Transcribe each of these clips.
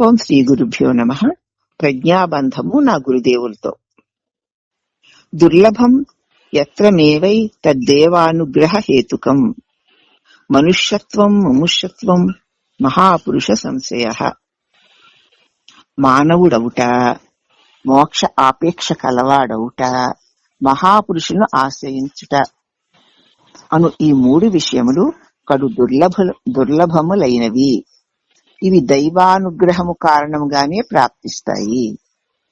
ఓం శ్రీ గురుభ్యో నమ. ప్రజ్ఞాబంధము నా గురుదేవులతో. దుర్లభం ఎత్రమేవై తద్దేవానుగ్రహ హేతుకం. మనుష్యత్వం ముముష్యత్వం మహాపురుష సంశయ. మానవుడవుట మోక్ష ఆపేక్ష కలవాడవుట మహాపురుషులను ఆశ్రయించుట. అను ఈ మూడు విషయములు కడు దుర్లభ దుర్లభములైనవి. ఇవి దైవానుగ్రహము కారణంగానే ప్రాప్తిస్తాయి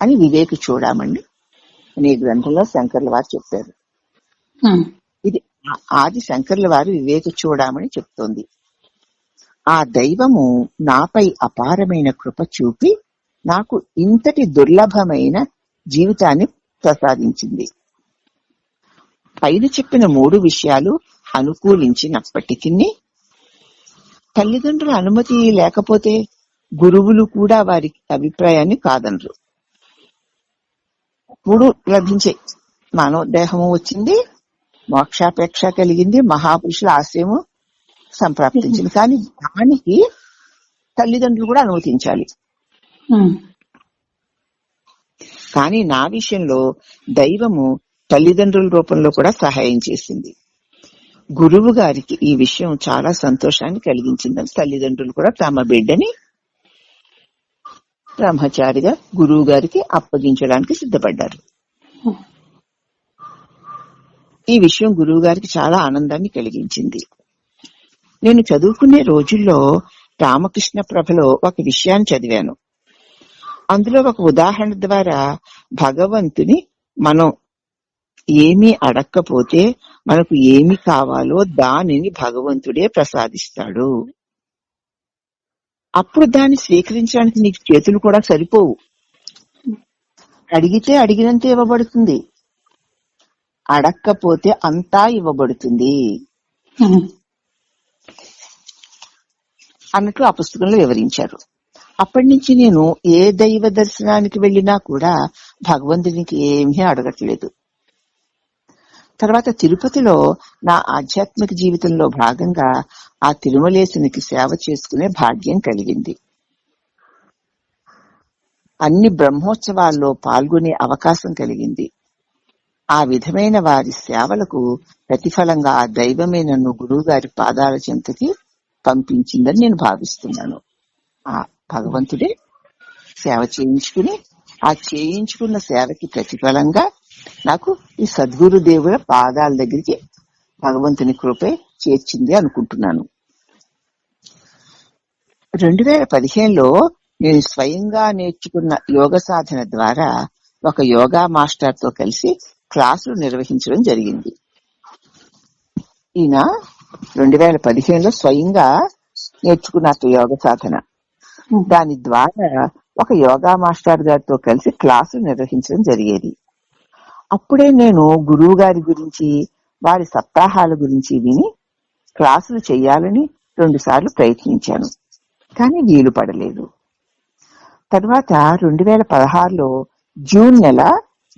అని వివేక చూడమండి. అనే గ్రంథంలో శంకర్ల వారు చెప్పారు. ఇది ఆది శంకర్ల వారు వివేక చూడమని చెప్తోంది. ఆ దైవము నాపై అపారమైన కృప చూపి నాకు ఇంతటి దుర్లభమైన జీవితాన్ని ప్రసాదించింది. పైన చెప్పిన మూడు విషయాలు అనుకూలించినప్పటికీ తల్లిదండ్రుల అనుమతి లేకపోతే గురువులు కూడా వారి అభిప్రాయాన్ని కాదనరు. మూడు లభించే మానవ దేహము వచ్చింది మోక్షాపేక్ష కలిగింది మహాపురుషుల ఆశయము సంప్రాప్తించింది. కానీ దానికి తల్లిదండ్రులు కూడా అనుమతించాలి. కానీ నా విషయంలో దైవము తల్లిదండ్రుల రూపంలో కూడా సహాయం చేసింది. గురువు గారికి ఈ విషయం చాలా సంతోషాన్ని కలిగించిందని తల్లిదండ్రులు కూడా తమ బిడ్డని బ్రహ్మచారిగా గురువు గారికి అప్పగించడానికి సిద్ధపడ్డారు. ఈ విషయం గురువు గారికి చాలా ఆనందాన్ని కలిగించింది. నేను చదువుకునే రోజుల్లో రామకృష్ణ ప్రభలో ఒక విషయాన్ని చదివాను. అందులో ఒక ఉదాహరణ ద్వారా భగవంతుని మనం ఏమీ అడక్కపోతే మనకు ఏమి కావాలో దానిని భగవంతుడే ప్రసాదిస్తాడు. అప్పుడు దాన్ని స్వీకరించడానికి నీకు చేతులు కూడా సరిపోవు. అడిగితే అడిగినంత ఇవ్వబడుతుంది. అడక్కపోతే అంతా ఇవ్వబడుతుంది. అన్నట్లు ఆ పుస్తకంలో వివరించారు. అప్పటి నుంచి నేను ఏ దైవ దర్శనానికి వెళ్ళినా కూడా భగవంతునికి ఏమీ అడగట్లేదు. తర్వాత తిరుపతిలో నా ఆధ్యాత్మిక జీవితంలో భాగంగా ఆ తిరుమలేశునికి సేవ చేసుకునే భాగ్యం కలిగింది. అన్ని బ్రహ్మోత్సవాల్లో పాల్గొనే అవకాశం కలిగింది. ఆ విధమైన వారి సేవలకు ప్రతిఫలంగా ఆ దైవమే నన్ను గురువు గారి పాదాల చెంతకి పంపించిందని నేను భావిస్తున్నాను. ఆ భగవంతుడే సేవ చేయించుకుని ఆ చేయించుకున్న సేవకి ప్రతిఫలంగా నాకు ఈ సద్గురు దేవుల పాదాల దగ్గరికి భగవంతుని కృపే చేర్చింది అనుకుంటున్నాను. రెండు వేల పదిహేనులో నేను స్వయంగా నేర్చుకున్న యోగ సాధన ద్వారా ఒక యోగా మాస్టర్తో కలిసి క్లాసులు నిర్వహించడం జరిగింది. ఈయన రెండు వేల పదిహేనులో స్వయంగా నేర్చుకున్నట్టు యోగ సాధన. దాని ద్వారా ఒక యోగా మాస్టర్ గారితో కలిసి క్లాసులు నిర్వహించడం జరిగేది. అప్పుడే నేను గురువు గారి గురించి వారి సప్తాహాల గురించి విని క్లాసులు చేయాలని రెండు సార్లు ప్రయత్నించాను. కానీ వీలు పడలేదు. తర్వాత రెండు వేల పదహారులో జూన్ నెల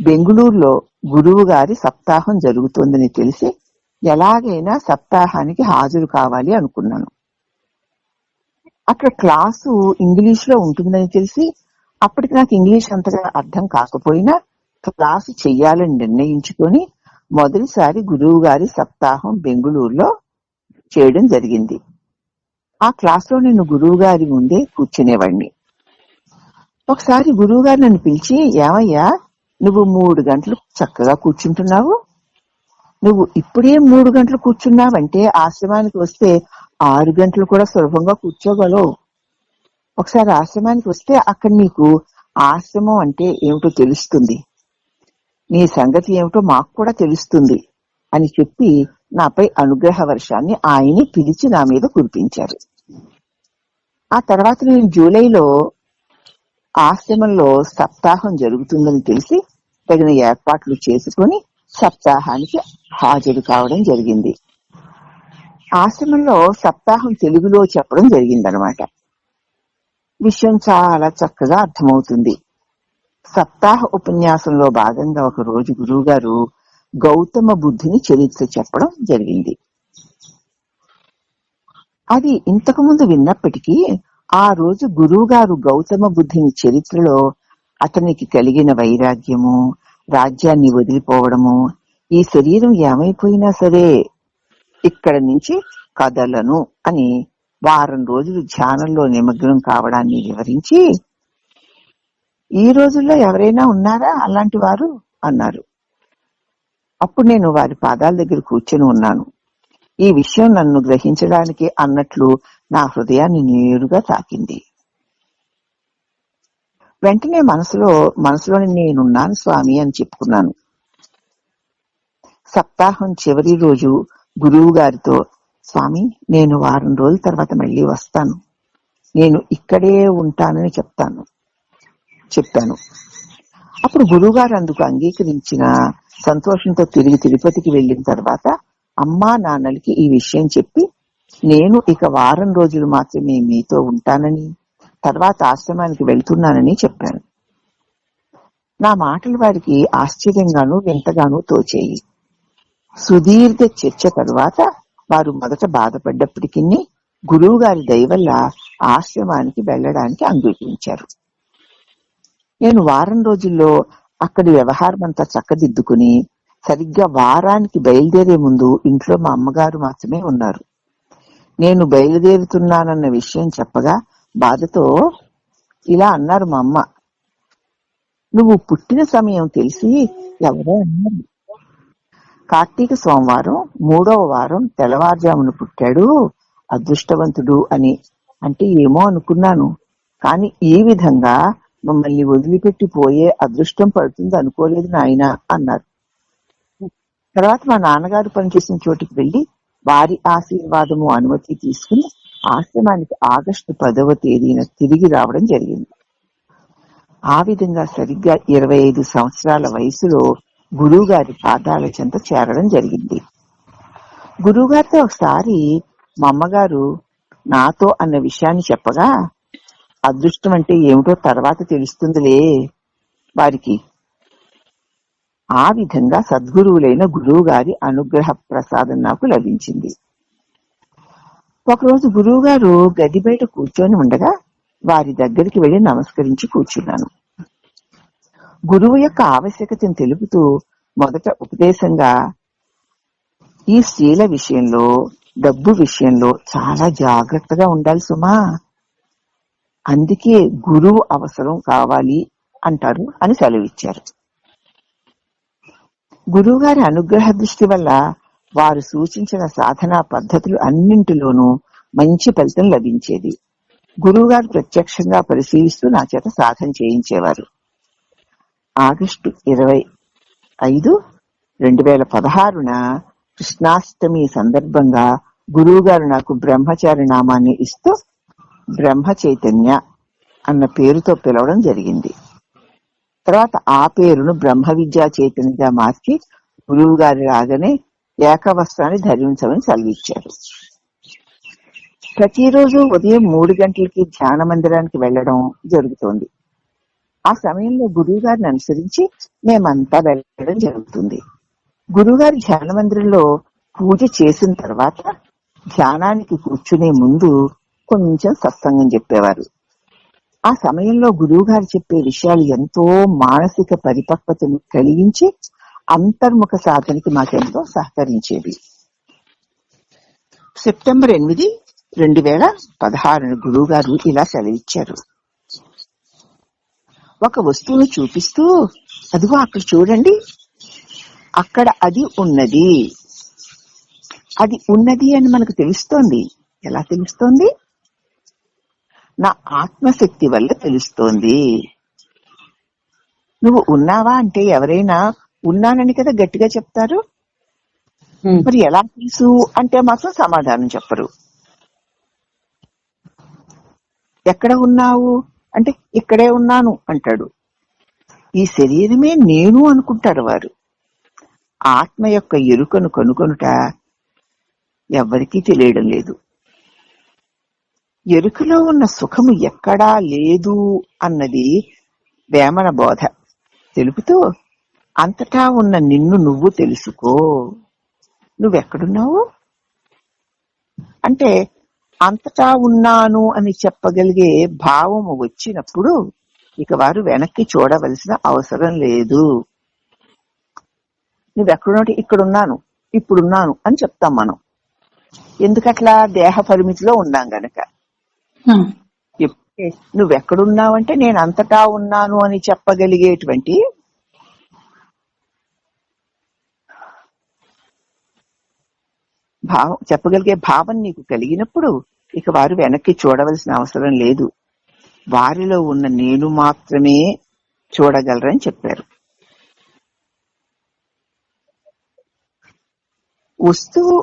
బెంగుళూరులో గురువు గారి సప్తాహం జరుగుతోందని తెలిసి ఎలాగైనా సప్తాహానికి హాజరు కావాలి అనుకున్నాను. అక్కడ క్లాసు ఇంగ్లీష్లో ఉంటుందని తెలిసి అప్పటికి నాకు ఇంగ్లీష్ అంతగా అర్థం కాకపోయినా క్లాసు చెయ్యాలని నిర్ణయించుకొని మొదటిసారి గురువు గారి సప్తాహం బెంగుళూరులో చేయడం జరిగింది. ఆ క్లాస్లో నేను గురువు గారి ముందే కూర్చునేవాడిని ఒకసారి గురువు గారు నన్ను పిలిచి ఏమయ్యా నువ్వు మూడు గంటలు చక్కగా కూర్చుంటున్నావు? నువ్వు ఇప్పుడే మూడు గంటలు కూర్చున్నావంటే ఆశ్రమానికి వస్తే ఆరు గంటలు కూడా సులభంగా కూర్చోగలవు. ఒకసారి ఆశ్రమానికి వస్తే అక్కడ నీకు ఆశ్రమం అంటే ఏమిటో తెలుస్తుంది. నీ సంగతి ఏమిటో మాకు కూడా తెలుస్తుంది అని చెప్పి నాపై అనుగ్రహ వర్షాన్ని ఆయనే పిలిచి నా మీద కురిపించారు. ఆ తర్వాత నేను జూలైలో ఆశ్రమంలో సప్తాహం జరుగుతుందని తెలిసి తగిన ఏర్పాట్లు చేసుకొని సప్తాహానికి హాజరు కావడం జరిగింది. ఆశ్రమంలో సప్తాహం తెలుగులో చెప్పడం జరిగిందనమాట. విషయం చాలా చక్కగా అర్థమవుతుంది. సప్తాహ ఉపన్యాసంలో భాగంగా ఒక రోజు గురువు గారు గౌతమ బుద్ధుని చరిత్ర చెప్పడం జరిగింది. అది ఇంతకు ముందు విన్నప్పటికీ ఆ రోజు గురువు గారు గౌతమ బుద్ధుని చరిత్రలో అతనికి కలిగిన వైరాగ్యము రాజ్యాన్ని వదిలిపోవడము ఈ శరీరం ఏమైపోయినా సరే ఇక్కడ నుంచి కదలను అని వారం రోజులు ధ్యానంలో నిమగ్నం కావడాన్ని వివరించి ఈ రోజుల్లో ఎవరైనా ఉన్నారా? అలాంటి వారు అన్నారు. అప్పుడు నేను వారి పాదాల దగ్గర కూర్చొని ఉన్నాను. ఈ విషయం నన్ను గ్రహించడానికి అన్నట్లు నా హృదయాన్ని నేరుగా తాకింది. వెంటనే మనసులో మనసులోని నేనున్నాను స్వామి అని చెప్పుకున్నాను. సప్తాహం చివరి రోజు గురువు గారితో స్వామి నేను వారం రోజుల తర్వాత మళ్ళీ వస్తాను. నేను ఇక్కడే ఉంటానని చెప్తాను. చెప్పాను. అప్పుడు గురువుగారు అందుకు అంగీకరించిన సంతోషంతో తిరిగి తిరుపతికి వెళ్ళిన తర్వాత అమ్మా నాన్నలకి ఈ విషయం చెప్పి నేను ఇక వారం రోజులు మాత్రమే మీతో ఉంటానని తర్వాత ఆశ్రమానికి వెళ్తున్నానని చెప్పాను. నా మాటలు వారికి ఆశ్చర్యంగాను వింతగాను తోచేయి. సుదీర్ఘ చర్చ తరువాత వారు మొదట బాధపడ్డప్పటికీ గురువు గారి వల్ల ఆశ్రమానికి వెళ్ళడానికి అంగీకరించారు. నేను వారం రోజుల్లో అక్కడి వ్యవహారం అంతా చక్కదిద్దుకుని సరిగ్గా వారానికి బయలుదేరే ముందు ఇంట్లో మా అమ్మగారు మాత్రమే ఉన్నారు. నేను బయలుదేరుతున్నానన్న విషయం చెప్పగా బాధతో ఇలా అన్నారు మా అమ్మ. నువ్వు పుట్టిన సమయం తెలిసి ఎవరో అన్నారు. కార్తీక సోమవారం మూడవ వారం తెల్లవారుజామున పుట్టాడు అదృష్టవంతుడు అని. అంటే ఏమో అనుకున్నాను. కానీ ఈ విధంగా మమ్మల్ని వదిలిపెట్టి పోయే అదృష్టం పడుతుంది అనుకోలేదు నాయన అన్నారు. తర్వాత మా నాన్నగారు పనిచేసిన చోటికి వెళ్ళి వారి ఆశీర్వాదము అనుమతి తీసుకుని ఆశ్రమానికి ఆగస్టు పదవ తేదీన తిరిగి రావడం జరిగింది. ఆ విధంగా సరిగ్గా ఇరవై ఐదు సంవత్సరాల వయసులో గురువు గారి పాదాల చెంత చేరడం జరిగింది. గురువుగారితో ఒకసారి మా అమ్మగారు నాతో అన్న విషయాన్ని చెప్పగా అదృష్టం అంటే ఏమిటో తర్వాత తెలుస్తుందిలే వారికి. ఆ విధంగా సద్గురువులైన గురువు గారి అనుగ్రహ ప్రసాదం నాకు లభించింది. ఒకరోజు గురువు గారు గది బయట కూర్చొని ఉండగా వారి దగ్గరికి వెళ్ళి నమస్కరించి కూర్చున్నాను. గురువు యొక్క ఆవశ్యకతను తెలుపుతూ మొదట ఉపదేశంగా ఈ స్త్రీల విషయంలో డబ్బు విషయంలో చాలా జాగ్రత్తగా ఉండాలి సుమా. అందుకే గురువు అవసరం కావాలి అంటారు అని సెలవిచ్చారు. గురువుగారి అనుగ్రహ దృష్టి వల్ల వారు సూచించిన సాధనా పద్ధతులు అన్నింటిలోనూ మంచి ఫలితం లభించేది. గురువుగారు ప్రత్యక్షంగా పరిశీలిస్తూ నా చేత సాధన చేయించేవారు. ఆగస్టు ఇరవై ఐదు రెండు వేల పదహారున కృష్ణాష్టమి సందర్భంగా గురువుగారు నాకు బ్రహ్మచారి నామాన్ని ఇస్తూ బ్రహ్మ చైతన్య అన్న పేరుతో పిలవడం జరిగింది. తర్వాత ఆ పేరును బ్రహ్మ విద్యా చైతన్యగా మార్చి గురువు గారి రాగానే ఏకవస్త్రాన్ని ధరించమని సెలవిచ్చారు. ప్రతిరోజు ఉదయం మూడు గంటలకి ధ్యాన మందిరానికి వెళ్ళడం జరుగుతోంది. ఆ సమయంలో గురువు గారిని అనుసరించి మేమంతా వెళ్ళడం జరుగుతుంది. గురువుగారి ధ్యాన మందిరంలో పూజ చేసిన తర్వాత ధ్యానానికి కూర్చునే ముందు కొంచెం సత్సంగం చెప్పేవారు. ఆ సమయంలో గురువు గారు చెప్పే విషయాలు ఎంతో మానసిక పరిపక్వతను కలిగించి అంతర్ముఖ సాధనకి మాకెంతో సహకరించేవి. సెప్టెంబర్ ఎనిమిది రెండు వేల పదహారును గురువు గారు ఇలా సెలవిచ్చారు. ఒక వస్తువును చూపిస్తూ అదిగో అక్కడ చూడండి. అక్కడ అది ఉన్నది. అది ఉన్నది అని మనకు తెలుస్తోంది. ఎలా తెలుస్తోంది? నా ఆత్మశక్తి వల్ల తెలుస్తోంది. నువ్వు ఉన్నావా అంటే ఎవరైనా ఉన్నానని కదా గట్టిగా చెప్తారు? మరి ఎలా తెలుసు అంటే మాత్రం సమాధానం చెప్పరు. ఎక్కడ ఉన్నావు? అంటే ఇక్కడే ఉన్నాను అంటాడు. ఈ శరీరమే నేను అనుకుంటారు వారు. ఆత్మ యొక్క ఎరుకను కనుకొనుట ఎవ్వరికీ తెలియడం లేదు. ఎరుకలో ఉన్న సుఖము ఎక్కడా లేదు అన్నది వేమన బోధ. తెలుపుతూ అంతటా ఉన్న నిన్ను నువ్వు తెలుసుకో. నువ్వెక్కడున్నావు? అంటే అంతటా ఉన్నాను అని చెప్పగలిగే భావము వచ్చినప్పుడు ఇక వారు వెనక్కి చూడవలసిన అవసరం లేదు. నువ్వెక్కడుంటే ఇక్కడున్నాను ఇప్పుడున్నాను అని చెప్తాం మనం. ఎందుకట్లా? దేహ పరిమితిలో ఉన్నాం గనక. నువ్వెక్కడున్నావంటే నేను అంతటా ఉన్నాను అని చెప్పగలిగేటువంటి భావం చెప్పగలిగే భావం నీకు కలిగినప్పుడు ఇక వారు వెనక్కి చూడవలసిన అవసరం లేదు. వారిలో ఉన్న నేను మాత్రమే చూడగలరని చెప్పారు. వస్తువు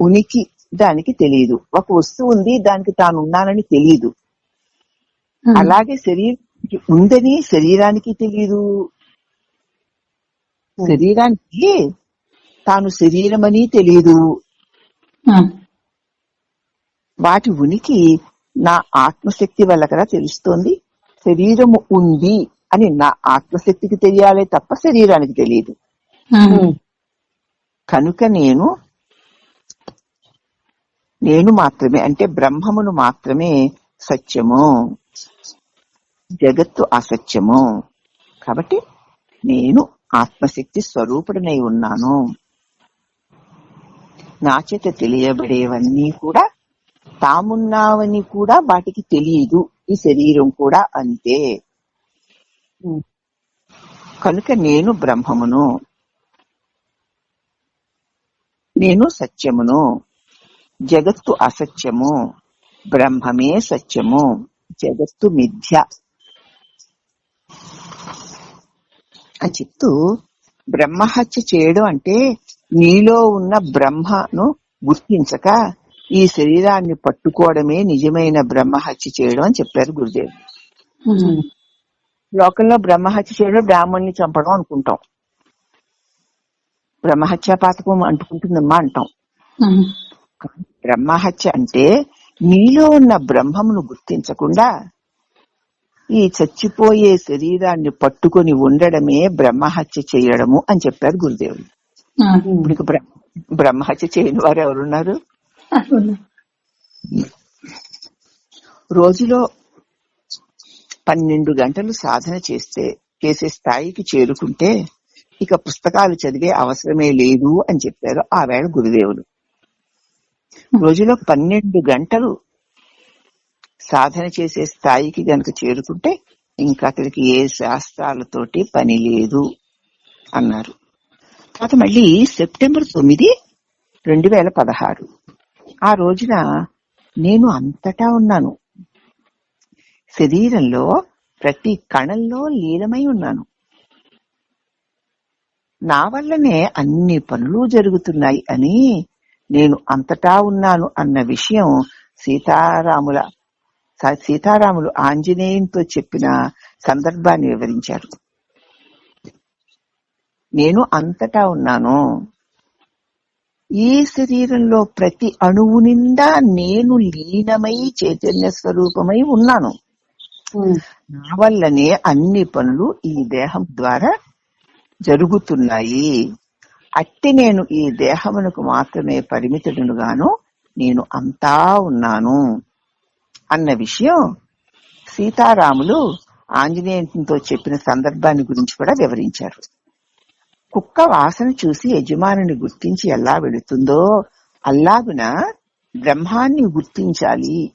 ఉనికి దానికి తెలియదు. ఒక వస్తువు ఉంది దానికి తాను ఉన్నానని తెలియదు అలాగే శరీరానికి ఉందని శరీరానికి తెలియదు శరీరానికి తాను శరీరమని తెలియదు ఉమ్, వాటి ఉనికి నా ఆత్మశక్తి వల్ల కదా తెలుస్తోంది. శరీరము ఉంది అని నా ఆత్మశక్తికి తెలియాలే తప్ప శరీరానికి తెలియదు కనుక నేను నేను మాత్రమే అంటే బ్రహ్మమును మాత్రమే సత్యము. జగత్తు అసత్యము. కాబట్టి నేను ఆత్మశక్తి స్వరూపుడనై ఉన్నాను. నా చేత తెలియబడేవన్నీ కూడా తామున్నావని కూడా వాటికి తెలియదు. ఈ శరీరం కూడా అంతే. కనుక నేను బ్రహ్మమును. నేను సత్యమును. జగత్తు అసత్యము బ్రహ్మమే సత్యము జగత్తు మిథ్య. అని చెప్తూ బ్రహ్మహత్య చేయడం అంటే నీలో ఉన్న బ్రహ్మను గుర్తించక ఈ శరీరాన్ని పట్టుకోవడమే నిజమైన బ్రహ్మహత్య చేయడం అని చెప్పారు గురుదేవ్ లోకంలో బ్రహ్మహత్య చేయడం బ్రాహ్మణ్ణి చంపడం అనుకుంటాం. బ్రహ్మహత్య పాతకం అంటుకుంటుందమ్మా అంటాం. బ్రహ్మహత్య అంటే నీలో ఉన్న బ్రహ్మమును గుర్తించకుండా ఈ చచ్చిపోయే శరీరాన్ని పట్టుకొని ఉండడమే బ్రహ్మహత్య చేయడము అని చెప్పారు గురుదేవులు. ఉమ్, ఇప్పుడు బ్రహ్మహత్య చేయని వారు ఎవరున్నారు. రోజులో పన్నెండు గంటలు సాధన చేస్తే చేసే స్థాయికి చేరుకుంటే ఇక పుస్తకాలు చదివే అవసరమే లేదు అని చెప్పారు ఆ వేళ గురుదేవులు. రోజులో పన్నెండు గంటలు సాధన చేసే స్థాయికి గనక చేరుకుంటే ఇంకా అతడికి ఏ శాస్త్రాలతోటి పని లేదు అన్నారు. తర్వాత మళ్ళీ సెప్టెంబర్ తొమ్మిది రెండు వేల పదహారు. ఆ రోజున నేను అంతటా ఉన్నాను. శరీరంలో ప్రతి కణంలో లీనమై ఉన్నాను. నా వల్లనే అన్ని పనులు జరుగుతున్నాయి అని నేను అంతటా ఉన్నాను అన్న విషయం సీతారాముల సీతారాములు ఆంజనేయునితో చెప్పిన సందర్భాన్ని వివరించారు. నేను అంతటా ఉన్నాను. ఈ శరీరంలో ప్రతి అణువు నిండా నేను లీనమై చైతన్య స్వరూపమై ఉన్నాను. నా వల్లనే అన్ని పనులు ఈ దేహం ద్వారా జరుగుతున్నాయి. అట్టి నేను ఈ దేహమునకు మాత్రమే పరిమితుడునుగాను నేను అంతా ఉన్నాను. అన్న విషయం సీతారాములు ఆంజనేయునితో చెప్పిన సందర్భాన్ని గురించి కూడా వివరించారు. కుక్క వాసన చూసి యజమానిని గుర్తించి ఎలా వెళుతుందో అల్లాగున బ్రహ్మాన్ని గుర్తించాలి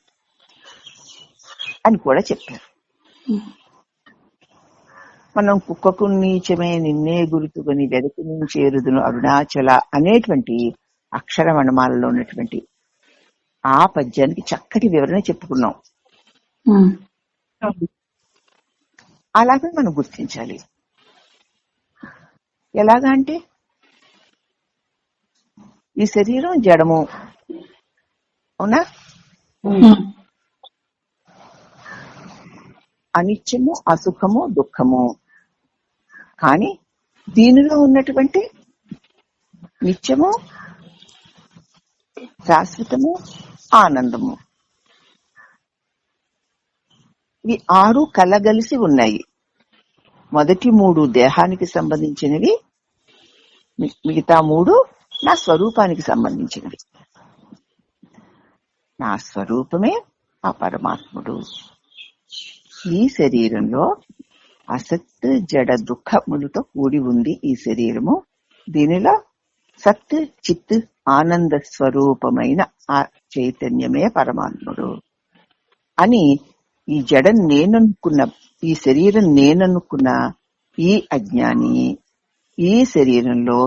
అని కూడా చెప్పారు. మనం కుక్కకు నీచమే నిన్నే గుర్తుకొని వెదకు చేరుదును అరుణాచల అనేటువంటి అక్షర మణమాలలో ఉన్నటువంటి ఆ పద్యానికి చక్కటి వివరణ చెప్పుకున్నాం. అలాగే మనం గుర్తించాలి. ఎలాగా అంటే ఈ శరీరం జడము. అవునా? అనిత్యము అసుఖము దుఃఖము. కానీ దీనిలో ఉన్నటువంటి నిత్యము శాశ్వతము ఆనందము. ఇవి ఆరు కలగలిసి ఉన్నాయి. మొదటి మూడు దేహానికి సంబంధించినవి మిగతా మూడు నా స్వరూపానికి సంబంధించినవి. నా స్వరూపమే ఆ పరమాత్ముడు. ఈ శరీరంలో అసత్ జడ దుఃఖములతో కూడి ఉంది ఈ శరీరము. దీనిలో సత్ చిత్ ఆనంద స్వరూపమైన ఆ చైతన్యమే పరమాత్ముడు. అని ఈ జడ నేననుకున్న ఈ శరీరం నేననుకున్న ఈ అజ్ఞాని ఈ శరీరంలో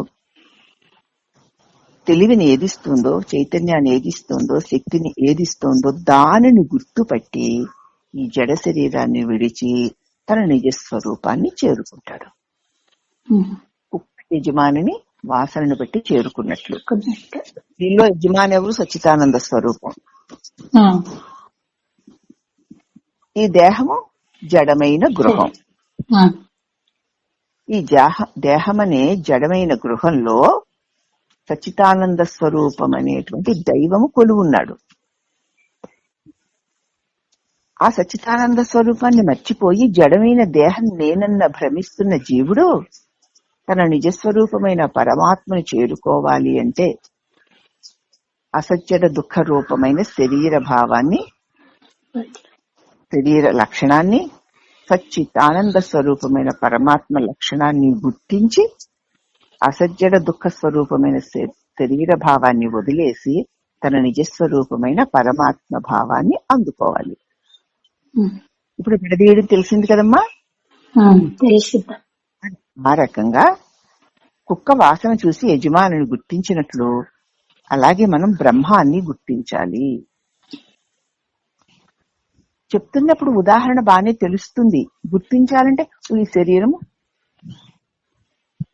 తెలివిని ఏదిస్తుందో చైతన్యాన్ని ఏదిస్తుందో శక్తిని ఏదిస్తుందో దానిని గుర్తుపట్టి ఈ జడ శరీరాన్ని విడిచి తన నిజ స్వరూపాన్ని చేరుకుంటాడు. కుక్క యజమానిని వాసనను బట్టి చేరుకున్నట్లు. దీనిలో యజమాని ఎవరు సచ్చిదానంద స్వరూపం. ఈ దేహము జడమైన గృహం. ఈ జాహ దేహమనే జడమైన గృహంలో సచ్చిదానంద స్వరూపం అనేటువంటి దైవము కొలువున్నాడు ఆ సచ్చిదానంద స్వరూపాన్ని మర్చిపోయి జడమైన దేహం నేనన్న భ్రమిస్తున్న జీవుడు తన నిజస్వరూపమైన పరమాత్మను చేరుకోవాలి అంటే అసత్యడ దుఃఖ రూపమైన శరీర భావాన్ని శరీర లక్షణాన్ని సచ్చితానంద స్వరూపమైన పరమాత్మ లక్షణాన్ని గుర్తించి అసజ్జడ దుఃఖ స్వరూపమైన శరీర భావాన్ని వదిలేసి తన నిజస్వరూపమైన పరమాత్మ భావాన్ని అందుకోవాలి. ఇప్పుడు విడదీయడం తెలిసింది కదమ్మా? ఆ. రకంగా కుక్క వాసన చూసి యజమానిని గుర్తించినట్లు అలాగే మనం బ్రహ్మాన్ని గుర్తించాలి. చెప్తున్నప్పుడు ఉదాహరణ బానే తెలుస్తుంది. గుర్తించాలంటే ఈ శరీరము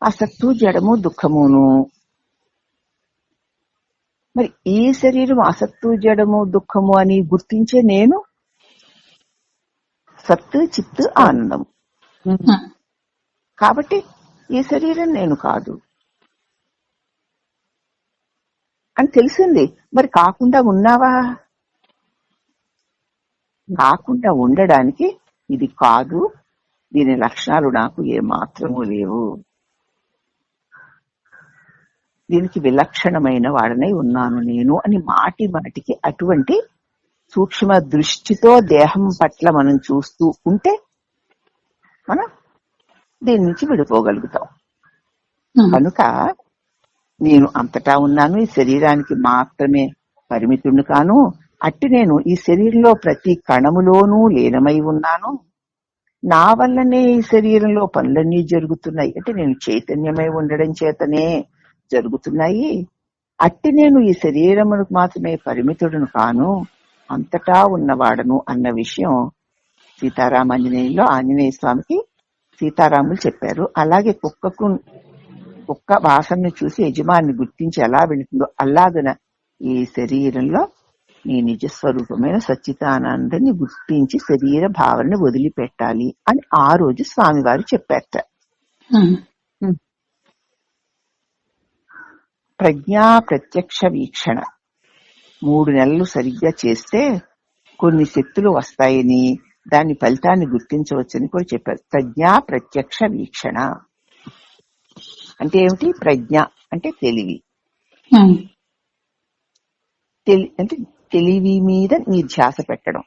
అసత్తు జడము దుఃఖమును. మరి ఈ శరీరం అసత్తు జడము దుఃఖము అని గుర్తించే నేను సత్తు చిత్తు ఆనందం. కాబట్టి ఈ శరీరం నేను కాదు. అని తెలిసింది. మరి కాకుండా ఉన్నావా? కాకుండా ఉండడానికి ఇది కాదు. దీని లక్షణాలు నాకు ఏ మాత్రము లేవు. దీనికి విలక్షణమైన వాడనై ఉన్నాను నేను అని మాటి మాటికి అటువంటి సూక్ష్మ దృష్టితో దేహం పట్ల మనం చూస్తూ ఉంటే మనం దీని నుంచి విడిపోగలుగుతాం. కనుక నేను అంతటా ఉన్నాను ఈ శరీరానికి మాత్రమే పరిమితుడిని కాను అట్టి నేను ఈ శరీరంలో ప్రతి కణములోనూ లీనమై ఉన్నాను. నా వల్లనే ఈ శరీరంలో పనులన్నీ జరుగుతున్నాయి. అంటే నేను చైతన్యమై ఉండడం చేతనే జరుగుతున్నాయి. అట్టి నేను ఈ శరీరమునకు మాత్రమే పరిమితుడును కాను అంతటా ఉన్నవాడను అన్న విషయం సీతారామాంజనేయులో ఆంజనేయ స్వామికి సీతారాములు చెప్పారు. అలాగే కుక్కకు కుక్క వాసనను చూసి యజమాని గుర్తించి ఎలా వెళుతుందో అలాగన ఈ శరీరంలో నీ నిజ స్వరూపమైన సచ్చితానందాన్ని గుర్తించి శరీర భావనని వదిలిపెట్టాలి అని ఆ రోజు స్వామివారు చెప్పారట. ప్రజ్ఞా ప్రత్యక్ష వీక్షణ. మూడు నెలలు సరిగ్గా చేస్తే కొన్ని శక్తులు వస్తాయని దాని ఫలితాన్ని గుర్తించవచ్చని కూడా చెప్పారు. ప్రజ్ఞా ప్రత్యక్ష వీక్షణ. అంటే ఏమిటి? ప్రజ్ఞ అంటే తెలివి. అంటే తెలివి మీద నీ ధ్యాస పెట్టడం.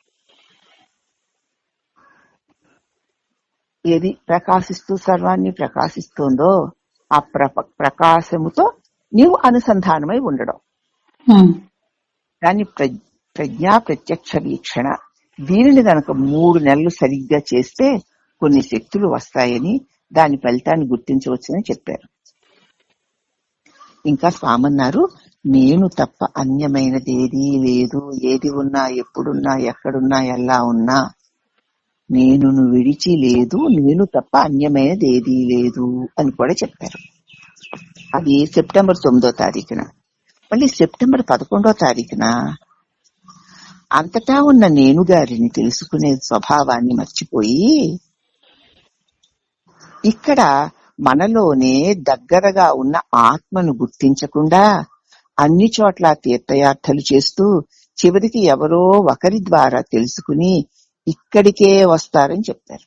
ఏది ప్రకాశిస్తూ సర్వాన్ని ప్రకాశిస్తుందో ఆ ప్ర ప్రకాశముతో నీవు అనుసంధానమై ఉండడం. కానీ ప్రజ్ఞా ప్రత్యక్ష వీక్షణ. దీనిని గనక మూడు నెలలు సరిగ్గా చేస్తే కొన్ని శక్తులు వస్తాయని దాని ఫలితాన్ని గుర్తించవచ్చని చెప్పారు. ఇంకా స్వామన్నారు నేను తప్ప అన్యమైనది ఏదీ లేదు. ఏది ఉన్నా ఎప్పుడున్నా ఎక్కడున్నా ఎలా ఉన్నా నేను విడిచి లేదు. నేను తప్ప అన్యమైనది ఏదీ లేదు అని కూడా చెప్పారు. అది సెప్టెంబర్ తొమ్మిదో తారీఖున. మళ్ళీ సెప్టెంబర్ పదకొండో తారీఖున? అంతటా ఉన్న నేను గారిని తెలుసుకునే స్వభావాన్ని మర్చిపోయి ఇక్కడ మనలోనే దగ్గరగా ఉన్న ఆత్మను గుర్తించకుండా అన్ని చోట్ల తీర్థయాత్రలు చేస్తూ చివరికి ఎవరో ఒకరి ద్వారా తెలుసుకుని ఇక్కడికే వస్తారని చెప్తారు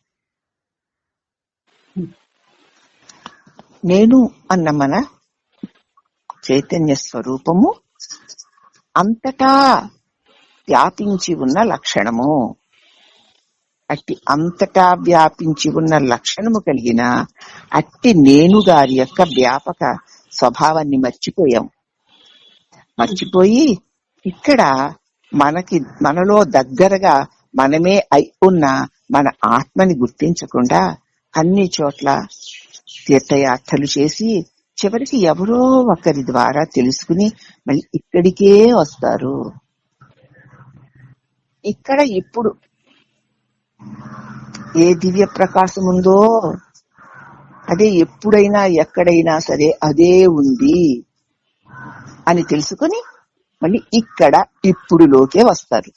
నేను అన్న మన చైతన్య స్వరూపము అంతటా వ్యాపించి ఉన్న లక్షణము. అట్టి అంతటా వ్యాపించి ఉన్న లక్షణము కలిగిన అట్టి నేను గారి యొక్క వ్యాపక స్వభావాన్ని మర్చిపోయాం. మర్చిపోయి ఇక్కడ మనకి మనలో దగ్గరగా మనమే అయి ఉన్న మన ఆత్మని గుర్తించకుండా అన్ని చోట్ల తీర్థయాత్రలు చేసి చివరికి ఎవరో ఒకరి ద్వారా తెలుసుకుని మళ్ళీ ఇక్కడికే వస్తారు. ఇక్కడ ఇప్పుడు ఏ దివ్య ప్రకాశం ఉందో అదే ఎప్పుడైనా ఎక్కడైనా సరే అదే ఉంది అని తెలుసుకుని మళ్ళీ ఇక్కడ ఇప్పుడులోకే వస్తారు.